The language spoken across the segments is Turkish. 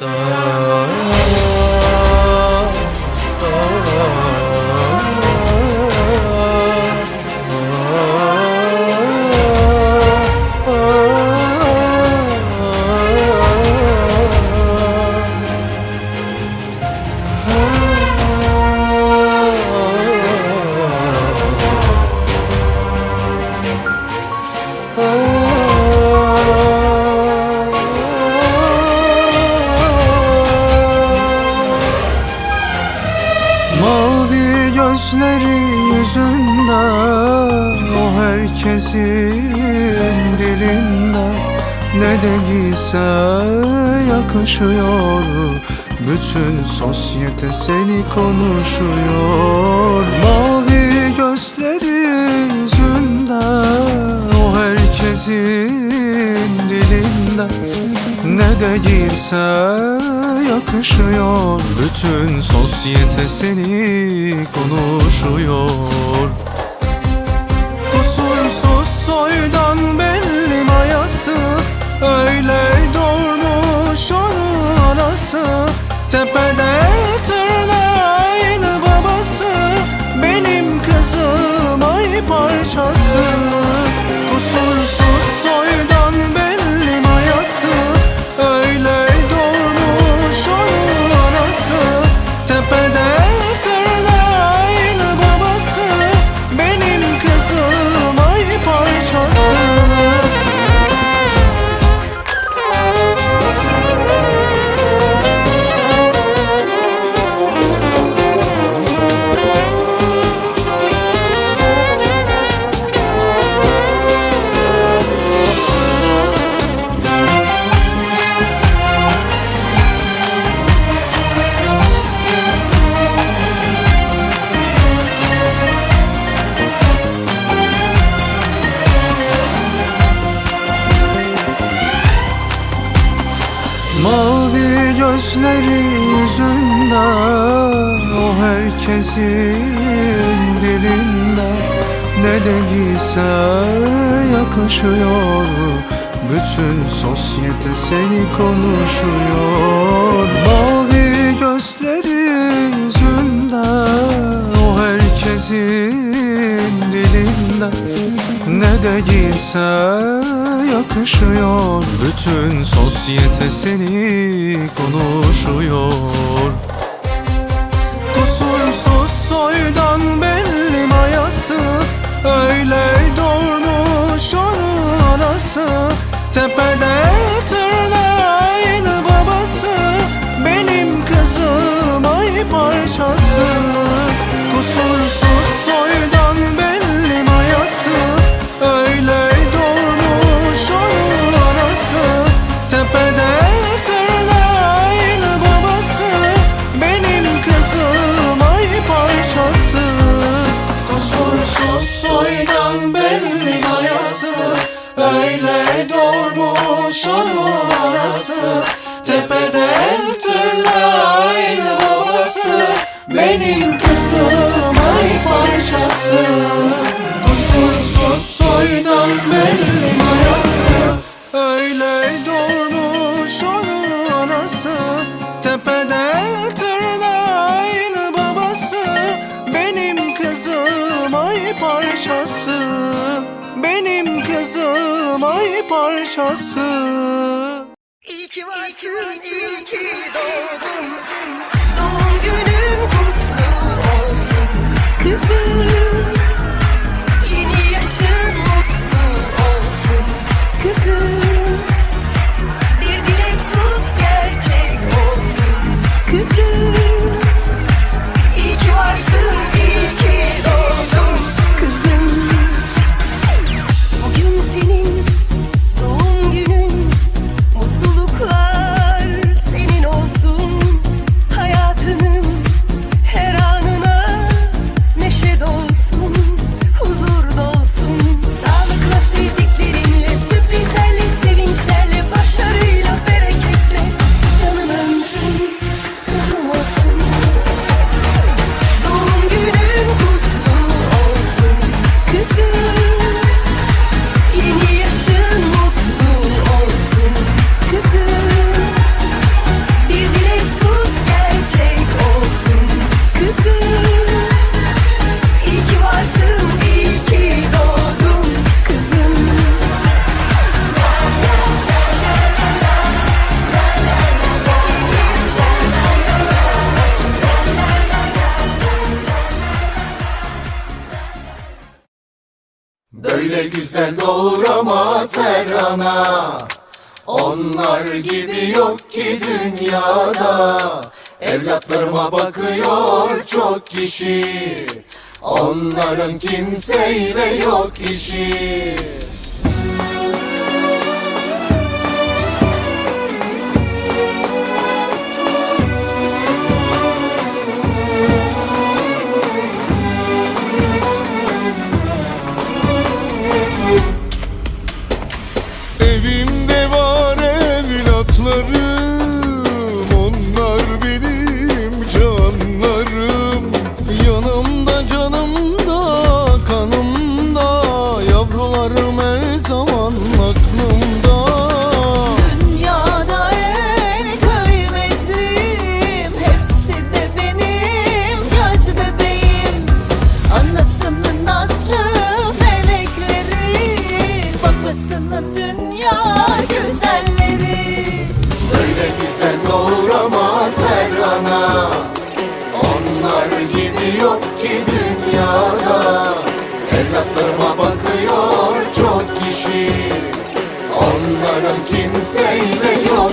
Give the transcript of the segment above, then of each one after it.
Mavi yüzünde O herkesin dilinde. Ne de giyse yakışıyor Bütün sosyete seni konuşuyor. Mavi gözleri yüzünde O herkesin dilinde. Ne de giyse yakışıyor. Bütün sosyete seni konuşuyor. Kusursuz soydan belli mayası Öyle doğurmuş onun anası. Tepede tırnağın babası Benim kızım ay parçası. Kusursuz soydan herkesin dilinde Ne de giyse yakışıyor. Bütün sosyete seni konuşuyor. Mavi gözleri yüzünde O herkesin dilinde. Ne de giyse yakışıyor. Bütün sosyete seni konuşuyor soydan belli mayası Öyle doğurmuş onun anası. Tepede tırnağın Benim kızım ay parçası. Kusursuz soydan belli mayası. Öyle doğurmuş onun anası. Tepede tırnağın babası. Benim kızım ay parçası. Benim kızım ay parçası. İyi ki varsın, iyi ki doğdun. Doğuramaz her ana Onlar gibi yok ki dünyada. Evlatlarıma bakıyor çok kişi. Onların kimseyle yok işi Evlatlarıma bakıyor çok kişi. Onların kimseyle yok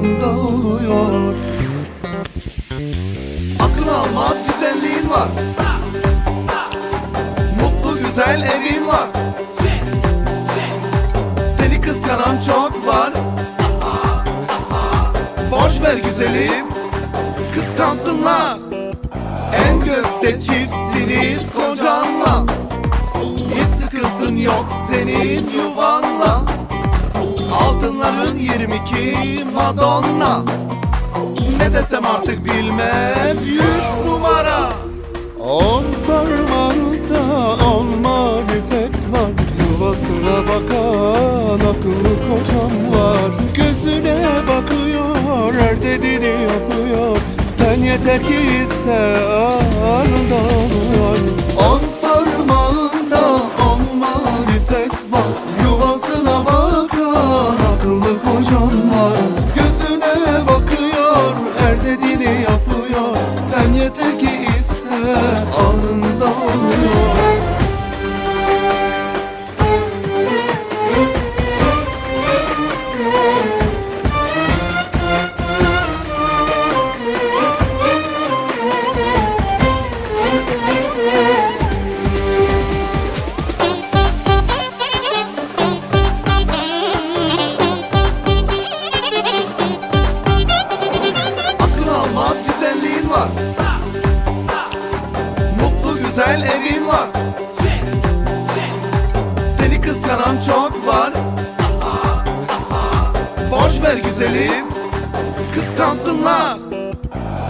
alında oluyor. Akıl almaz güzelliğin var. Mutlu güzel evin var. Seni kıskanan çok var. Boş ver güzelim Kıskansınlar. En gözde çiftsiniz kocanla. Hiç sıkıntın yok senin yuvanla yaşlarım 22 Madonna. Ne desem artık bilmem. Yüz numara. On parmağında on marifet var. Yuvasına bakan akıllı kocam var. Gözüne bakıyor her dediğini yapıyor. Sen yeter ki iste anında oluyor dediğini yapıyor. Sen yeter ki iste anında oluyor Mutlu güzel evin var. Seni kıskanan çok var. Boş ver güzelim Kıskansınlar.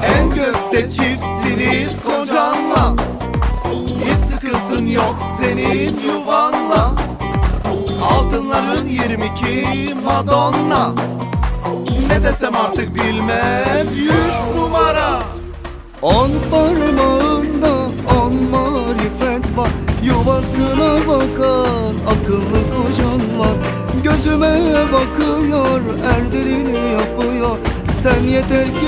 En gözde çiftsiniz kocanla. Hiç sıkıntın yok senin yuvanla. Altınların 22 Madonna. Ne desem artık bilmem Yüz On parmağında on marifet var. Yuvasına bakan akıllı kocan var. Gözüme bakıyor her dediğini yapıyor. Sen yeter ki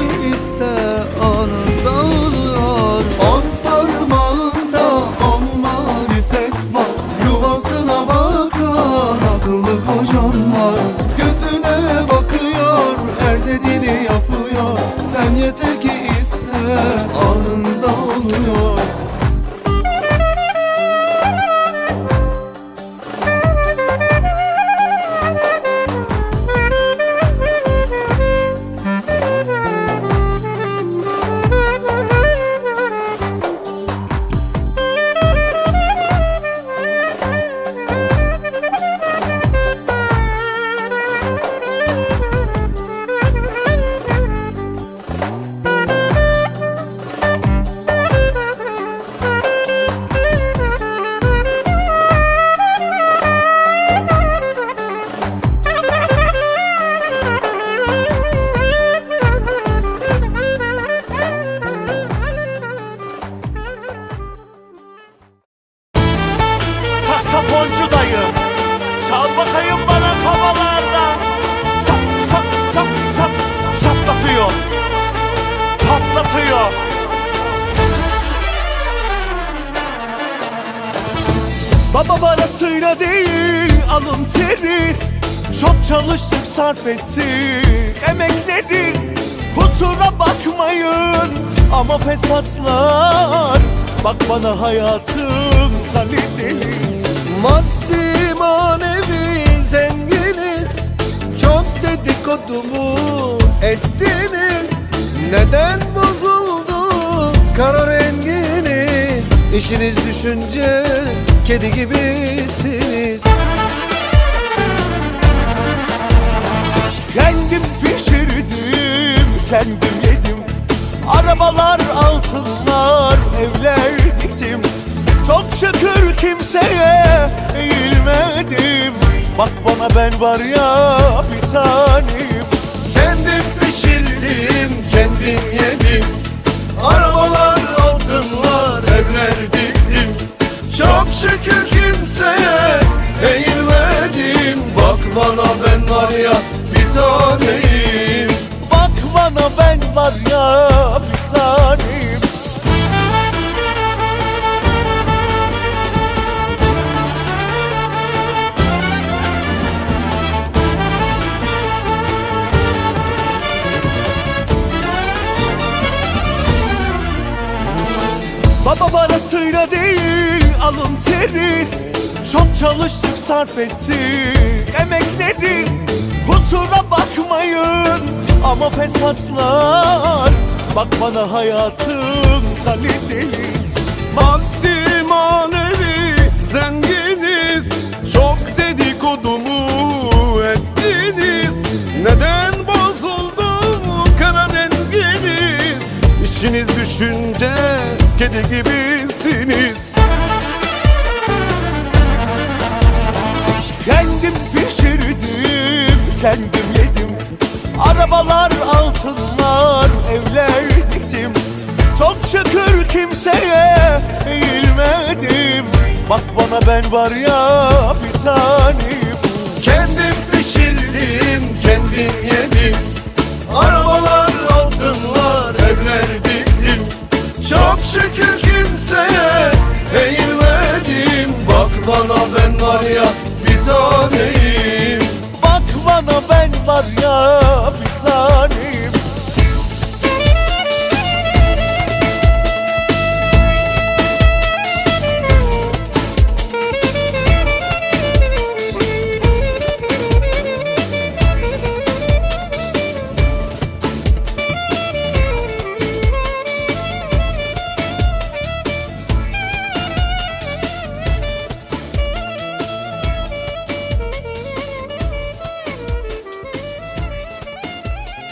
Baba parasıyla değil alın teri. Çok çalıştık sarf ettik emekleri. Kusura bakmayın ama fesatlar. Bak bana hayatım kaliteli. Maddi manevi zenginiz. Çok dedikodumu ettiniz. Neden bozuldu kara renginiz? İşiniz düşünce kedi gibisiniz. Kendim pişirdim, kendim yedim. Arabalar, altınlar, evler diktim. Çok şükür kimseye eğilmedim. Bak bana ben var ya bir tanem bana ben var ya bir taneyim Bak bana ben var ya bir tanem. Baba parasıyla değil alın teri. Çok çalıştık sarf ettik. Kusura bakmayın ama fesatlar. Bak bana hayatım kaliteli. Maddi manevi zenginiz. Çok dedikodumu ettiniz. Neden bozuldu kara renginiz İşiniz düşünce kedi gibisiniz. Kendim pişirdim, kendim yedim Arabalar, altınlar, evler diktim. Çok şükür kimseye eğilmedim. Bak bana ben var ya bir tanem Kendim pişirdim, kendim yedim. Arabalar, altınlar, evler diktim. Çok şükür kimseye eğilmedim. Bak bana ben var ya bir taneyim. Bak bana ben var ya